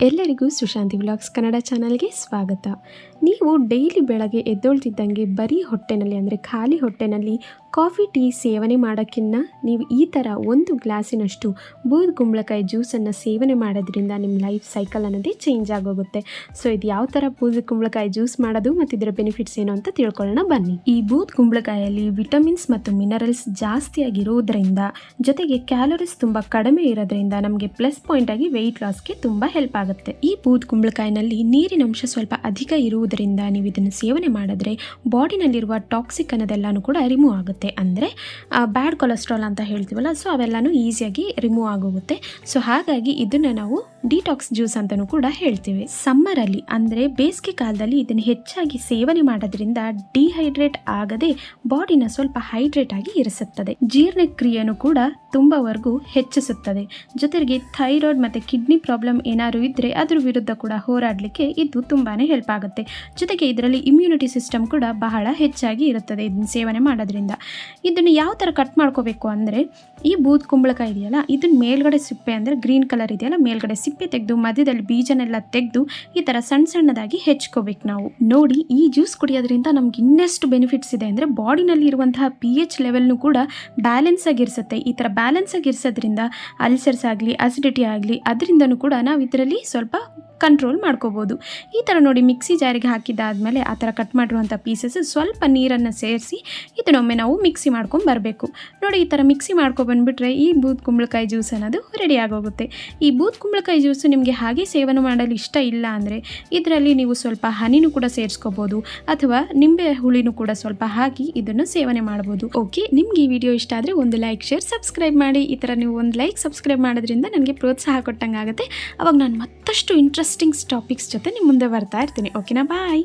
ಎಲ್ಲರಿಗೂ ಸುಶಾಂತಿ ವ್ಲಾಗ್ಸ್ ಕನ್ನಡ ಚಾನಲ್ಗೆ ಸ್ವಾಗತ. ನೀವು ಡೈಲಿ ಬೆಳಗ್ಗೆ ಎದ್ದೊಳ್ತಿದ್ದಂಗೆ ಬರೀ ಹೊಟ್ಟೆನಲ್ಲಿ, ಅಂದರೆ ಖಾಲಿ ಹೊಟ್ಟೆನಲ್ಲಿ ಕಾಫಿ, ಟೀ ಸೇವನೆ ಮಾಡೋಕ್ಕಿನ್ನ ನೀವು ಈ ಥರ ಒಂದು ಗ್ಲಾಸಿನಷ್ಟು ಬೂದ್ ಕುಂಬಳಕಾಯಿ ಜ್ಯೂಸನ್ನು ಸೇವನೆ ಮಾಡೋದ್ರಿಂದ ನಿಮ್ಮ ಲೈಫ್ ಸೈಕಲ್ ಅನ್ನೋದೇ ಚೇಂಜ್ ಆಗೋಗುತ್ತೆ. ಸೊ, ಇದು ಯಾವ ಥರ ಬೂದ್ ಕುಂಬಳಕಾಯಿ ಜ್ಯೂಸ್ ಮಾಡೋದು ಮತ್ತು ಇದರ ಬೆನಿಫಿಟ್ಸ್ ಏನು ಅಂತ ತಿಳ್ಕೊಳ್ಳೋಣ. ಬನ್ನಿ. ಈ ಬೂದ್ ಕುಂಬಳಕಾಯಲ್ಲಿ ವಿಟಮಿನ್ಸ್ ಮತ್ತು ಮಿನರಲ್ಸ್ ಜಾಸ್ತಿಯಾಗಿರೋದ್ರಿಂದ ಜೊತೆಗೆ ಕ್ಯಾಲೋರೀಸ್ ತುಂಬ ಕಡಿಮೆ ಇರೋದ್ರಿಂದ ನಮಗೆ ಪ್ಲಸ್ ಪಾಯಿಂಟ್ ಆಗಿ ವೆಯ್ಟ್ ಲಾಸ್ಗೆ ತುಂಬ ಹೆಲ್ಪ್ ಆಗುತ್ತೆ. ಈ ಬೂದ್ ಕುಂಬಳಕಾಯಿನಲ್ಲಿ ನೀರಿನ ಅಂಶ ಸ್ವಲ್ಪ ಅಧಿಕ ಇರುವುದರಿಂದ ನೀವು ಇದನ್ನು ಸೇವನೆ ಮಾಡಿದ್ರೆ ಬಾಡಿನಲ್ಲಿರುವ ಟಾಕ್ಸಿಕ್ ಅನ್ನೋದೆಲ್ಲನೂ ಕೂಡ ರಿಮೂವ್ ಆಗುತ್ತೆ. ಅಂದರೆ ಬ್ಯಾಡ್ ಕೊಲೆಸ್ಟ್ರಾಲ್ ಅಂತ ಹೇಳ್ತೀವಲ್ಲ ಸೊ ಅವೆಲ್ಲನೂ ಈಸಿಯಾಗಿ ರಿಮೂವ್ ಆಗೋಗುತ್ತೆ. ಸೊ ಹಾಗಾಗಿ ಇದನ್ನು ನಾವು ಡಿಟಾಕ್ಸ್ ಜ್ಯೂಸ್ ಅಂತಲೂ ಕೂಡ ಹೇಳ್ತೀವಿ. ಸಮ್ಮರಲ್ಲಿ ಅಂದರೆ ಬೇಸಿಗೆ ಕಾಲದಲ್ಲಿ ಇದನ್ನು ಹೆಚ್ಚಾಗಿ ಸೇವನೆ ಮಾಡೋದ್ರಿಂದ ಡಿಹೈಡ್ರೇಟ್ ಆಗದೆ ಬಾಡಿನ ಸ್ವಲ್ಪ ಹೈಡ್ರೇಟ್ ಆಗಿ ಇರಿಸುತ್ತದೆ. ಜೀರ್ಣಕ್ರಿಯೆಯನ್ನು ಕೂಡ ತುಂಬವರೆಗೂ ಹೆಚ್ಚಿಸುತ್ತದೆ. ಜೊತೆಗೆ ಥೈರಾಯ್ಡ್ ಮತ್ತು ಕಿಡ್ನಿ ಪ್ರಾಬ್ಲಮ್ ಏನಾದ್ರು ಇದ್ದರೆ ಅದ್ರ ವಿರುದ್ಧ ಕೂಡ ಹೋರಾಡಲಿಕ್ಕೆ ಇದು ತುಂಬಾ ಹೆಲ್ಪ್ ಆಗುತ್ತೆ. ಜೊತೆಗೆ ಇದರಲ್ಲಿ ಇಮ್ಯುನಿಟಿ ಸಿಸ್ಟಮ್ ಕೂಡ ಬಹಳ ಹೆಚ್ಚಾಗಿ ಇರುತ್ತದೆ ಇದನ್ನು ಸೇವನೆ ಮಾಡೋದ್ರಿಂದ. ಇದನ್ನು ಯಾವ ಥರ ಕಟ್ ಮಾಡ್ಕೋಬೇಕು ಅಂದರೆ ಈ ಬೂದ್ ಕುಂಬಳಕಾಯಿ ಇದೆಯಲ್ಲ ಇದನ್ನ ಮೇಲ್ಗಡೆ ಸಿಪ್ಪೆ ಅಂದರೆ ಗ್ರೀನ್ ಕಲರ್ ಇದೆಯಲ್ಲ, ಮೇಲ್ಗಡೆ ಸಿಪ್ಪೆ ತೆಗೆದು, ಮಧ್ಯದಲ್ಲಿ ಬೀಜನೆಲ್ಲ ತೆಗೆದು ಈ ಥರ ಸಣ್ಣ ಸಣ್ಣದಾಗಿ ಹೆಚ್ಕೋಬೇಕು ನಾವು. ನೋಡಿ, ಈ ಜ್ಯೂಸ್ ಕುಡಿಯೋದ್ರಿಂದ ನಮ್ಗೆ ಇನ್ನೆಷ್ಟು ಬೆನಿಫಿಟ್ಸ್ ಇದೆ ಅಂದರೆ ಬಾಡಿನಲ್ಲಿ ಇರುವಂತಹ ಪಿ ಎಚ್ ಲೆವೆಲ್ನು ಕೂಡ ಬ್ಯಾಲೆನ್ಸ್ ಆಗಿರಿಸುತ್ತೆ ಈ ಥರ ಬ್ಯಾಲೆನ್ಸ್ ಆಗಿರಿಸೋದ್ರಿಂದ ಅಲ್ಸರ್ಸ್ ಆಗಲಿ ಅಸಿಡಿಟಿ ಆಗಲಿ, ಅದರಿಂದನೂ ಕೂಡ ನಾವು ಇದರಲ್ಲಿ ಸ್ವಲ್ಪ ಕಂಟ್ರೋಲ್ ಮಾಡ್ಕೋಬೋದು. ಈ ಥರ ನೋಡಿ ಮಿಕ್ಸಿ ಜಾರಿಗೆ ಹಾಕಿದ್ದಾದಮೇಲೆ ಆ ಥರ ಕಟ್ ಮಾಡಿರುವಂಥ ಪೀಸಸ್ ಸ್ವಲ್ಪ ನೀರನ್ನು ಸೇರಿಸಿ ಇದನ್ನೊಮ್ಮೆ ನಾವು ಮಿಕ್ಸಿ ಮಾಡ್ಕೊಂಡು ಬರಬೇಕು. ನೋಡಿ ಈ ಥರ ಮಿಕ್ಸಿ ಮಾಡ್ಕೊಬಂದ್ಬಿಟ್ರೆ ಈ ಬೂದ್ ಕುಂಬಳಕಾಯಿ ಜ್ಯೂಸ್ ಅನ್ನೋದು ರೆಡಿ ಆಗೋಗುತ್ತೆ. ಈ ಬೂದ್ ಕುಂಬಳಕಾಯಿ ಜ್ಯೂಸು ನಿಮಗೆ ಹಾಗೆ ಸೇವನೆ ಮಾಡಲು ಇಷ್ಟ ಇಲ್ಲ ಅಂದರೆ ಇದರಲ್ಲಿ ನೀವು ಸ್ವಲ್ಪ ಹನಿನೂ ಕೂಡ ಸೇರಿಸ್ಕೋಬೋದು ಅಥವಾ ನಿಂಬೆ ಹುಳಿನೂ ಕೂಡ ಸ್ವಲ್ಪ ಹಾಕಿ ಇದನ್ನು ಸೇವನೆ ಮಾಡ್ಬೋದು. ಓಕೆ ನಿಮ್ಗೆ ಈ ವಿಡಿಯೋ ಇಷ್ಟ ಆದರೆ ಒಂದು ಲೈಕ್ ಶೇರ್ ಸಬ್ಸ್ಕ್ರೈಬ್ ಮಾಡಿ. ಈ ಥರ ನೀವು ಒಂದು ಲೈಕ್ ಸಬ್ಸ್ಕ್ರೈಬ್ ಮಾಡೋದ್ರಿಂದ ನನಗೆ ಪ್ರೋತ್ಸಾಹ ಕೊಟ್ಟಂಗೆ ಆಗುತ್ತೆ ಅವಾಗ ನಾನು ಮತ್ತಷ್ಟು ಇಂಟ್ರೆಸ್ಟಿಂಗ್ ಟಾಪಿಕ್ಸ್ ಜೊತೆ ನಿಮ್ಮ ಮುಂದೆ ಬರ್ತಾ ಇರ್ತೀನಿ. ಓಕೆನಾ ಬಾಯ್